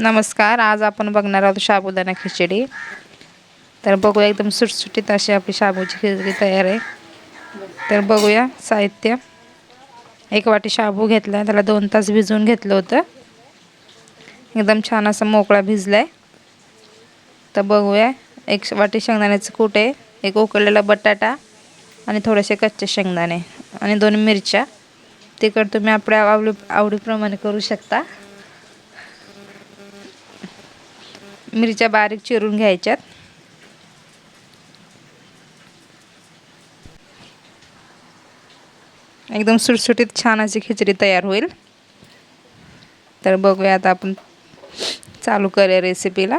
नमस्कार आज आपण बघणार आहोत शाबुदाना खिचडी. तर बघूया एकदम सुटसुटीत अशी आपली शाबूची खिचडी तयार आहे. तर बघूया साहित्य. एक वाटी शाबू घेतला त्याला दोन तास भिजवून घेतलं होतं. एकदम छान असा मोकळा भिजला आहे तर बघूया एक वाटी शेंगदाण्याचं कूट आहे एक उकळलेला बटाटा आणि थोडेसे कच्चे शेंगदाणे आणि दोन मिरच्या. तिखट तुम्ही आपल्या आवडी आवडीप्रमाणे करू शकता. मिरच्या बारीक चिरून घ्यायच्यात. एकदम सुटसुटीत छान अशी खिचडी तयार होईल. तर बघूया आता आपण चालू करूया रेसिपीला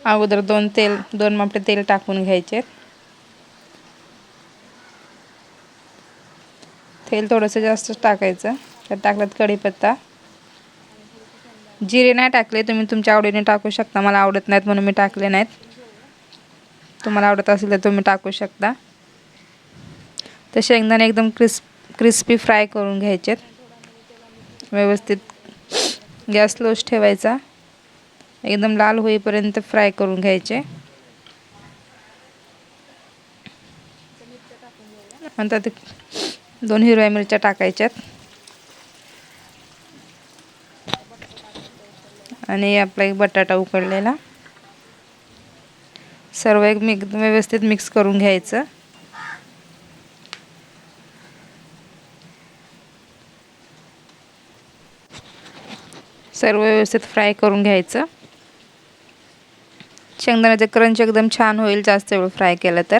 अगोदर दोन तेल दोन मापटे तेल टाकून घ्यायचे. तेल थोडंसं जास्त टाकायचं. तर टाकल्यात कढीपत्ता. जिरे नाही टाकले तुम्ही तुमच्या आवडीने टाकू शकता. मला आवडत नाहीत म्हणून मी टाकले नाहीत. तुम्हाला आवडत असेल तर तुम्ही टाकू शकता. तर शेंगदाणे एकदम क्रिस्प क्रिस्पी फ्राय करून घ्यायचेत. व्यवस्थित गॅस लोच ठेवायचा. एकदम लाल होईपर्यंत फ्राय करून घ्यायचे. नंतर दोन हिरव्या मिरच्या टाकायच्यात. आणि आपला एक बटाटा उकडलेला. सर्व एक मिक व्यवस्थित मिक्स करून घ्यायचं. सर्व व्यवस्थित फ्राय करून घ्यायचं. शेंगदाण्याचं क्रंच एकदम छान होईल जास्त वेळ फ्राय केलं तर.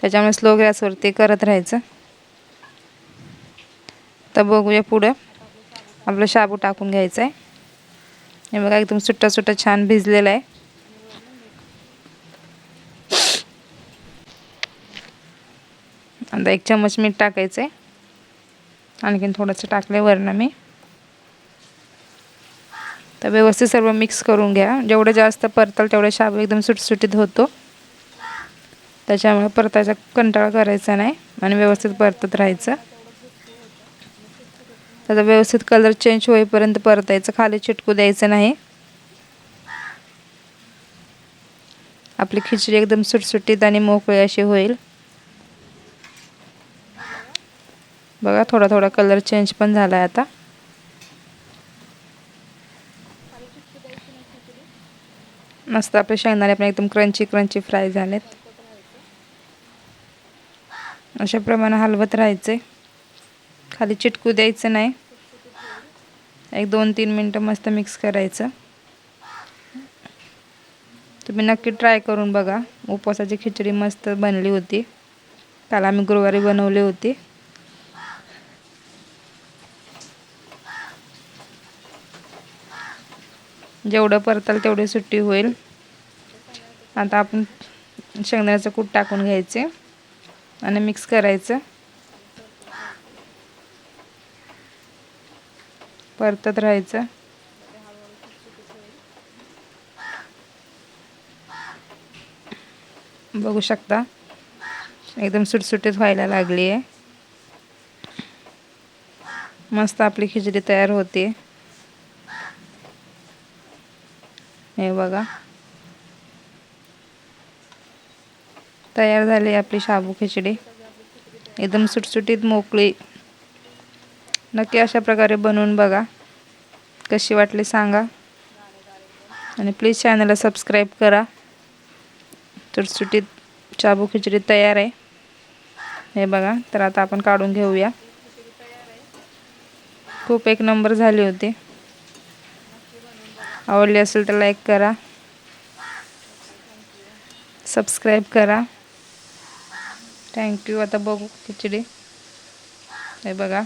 त्याच्यामुळे स्लो गॅसवरती करत राहायचं. तर बघूया पुढं. आपलं शाबू टाकून घ्यायचं आहे हे बघा एकदम सुट्टा सुट्टा छान भिजलेला आहे. आता एक चमच मीठ टाकायचं आहे आणखीन थोडंसं टाकलं आहे वरनं मी. तर व्यवस्थित सर्व मिक्स करून घ्या. जेवढं जास्त परताल तेवढं शाबू एकदम सुटसुटीत होतो. त्याच्यामुळे परतायचा कंटाळा करायचा नाही आणि व्यवस्थित परतत राहायचं. त्याचा व्यवस्थित कलर चेंज होईपर्यंत परतायचं खाली चिटकू द्यायचं नाही. आपली खिचडी एकदम सुटसुटीत आणि मोकळी अशी होईल. बघा थोडा थोडा कलर चेंज पण झाला आहे आता. मस्त आपले शेंगदाणे पण एकदम क्रंची क्रंची फ्राय झालेत. अशा प्रमाणे हलवत राहायचे खाली चिटकू द्यायचं नाही. एक दोन तीन मिनटं मस्त मिक्स करायचं. तुम्ही नक्की ट्राय करून बघा. उपवासाची खिचडी मस्त बनली होती. काल आम्ही गुरुवारी बनवली होती. जेवढं परताल तेवढी सुट्टी होईल. आता आपण शेंगदाण्याचं कूट टाकून घ्यायचे. आणि मिक्स करायचं. परतत राहायचं. बघू शकता. एकदम सुटसुटीत व्हायला लागली आहे मस्त आपली खिचडी तयार होते. हे बघा. तयार झाली आपली शाबू खिचडी. एकदम सुटसुटीत मोकळी. नक्की अशा प्रकारे बनवून बघा. कशी वाटली सांगा. आणि प्लीज चॅनलला सबस्क्राईब करा. चटसुटीत चाबू खिचडी तयार आहे. हे बघा तर आता आपण काढून घेऊया. खूप एक नंबर झाली होती. आवडली असेल तर लाईक करा. सबस्क्राईब करा. थँक्यू आता बघू खिचडी. हे बघा.